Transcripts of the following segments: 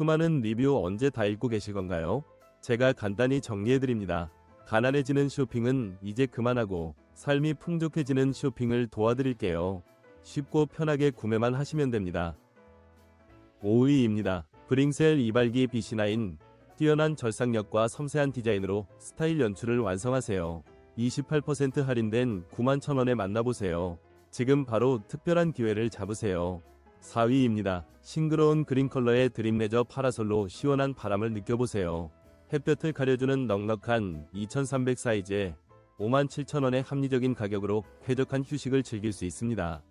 수많은 리뷰 언제 다 읽고 계실 건가요? 제가 간단히 정리해드립니다. 가난해지는 쇼핑은 이제 그만하고 삶이 풍족해지는 쇼핑을 도와드릴게요. 쉽고 편하게 구매만 하시면 됩니다. 5위입니다. 브링셀 이발기 BC9 뛰어난 절삭력과 섬세한 디자인으로 스타일 연출을 완성하세요. 28% 할인된 91,000원에 만나보세요. 지금 바로 특별한 기회를 잡으세요. 4위입니다. 싱그러운 그린 컬러의 드림 레저 파라솔로 시원한 바람을 느껴보세요. 햇볕을 가려주는 넉넉한 2300 사이즈에 57,000원의 합리적인 가격으로 쾌적한 휴식을 즐길 수 있습니다.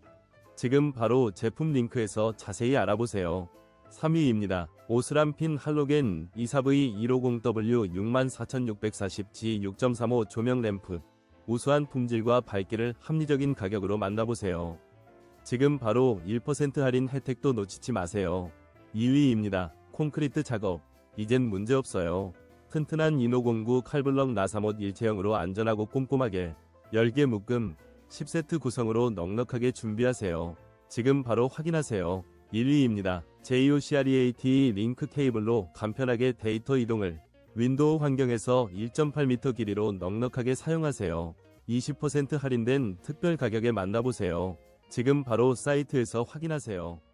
지금 바로 제품 링크에서 자세히 알아보세요. 3위입니다. 오스람핀 할로겐 24V150W 64,640G 6.35 조명 램프. 우수한 품질과 밝기를 합리적인 가격으로 만나보세요. 지금 바로 1% 할인 혜택도 놓치지 마세요. 2위입니다. 콘크리트 작업. 이젠 문제없어요. 튼튼한 인호공구 칼블럭 나사못 일체형으로 안전하고 꼼꼼하게 10개 묶음 10세트 구성으로 넉넉하게 준비하세요. 지금 바로 확인하세요. 1위입니다. JOCREAT 링크 케이블로 간편하게 데이터 이동을 윈도우 환경에서 1.8m 길이로 넉넉하게 사용하세요. 20% 할인된 특별 가격에 만나보세요. 지금 바로 사이트에서 확인하세요.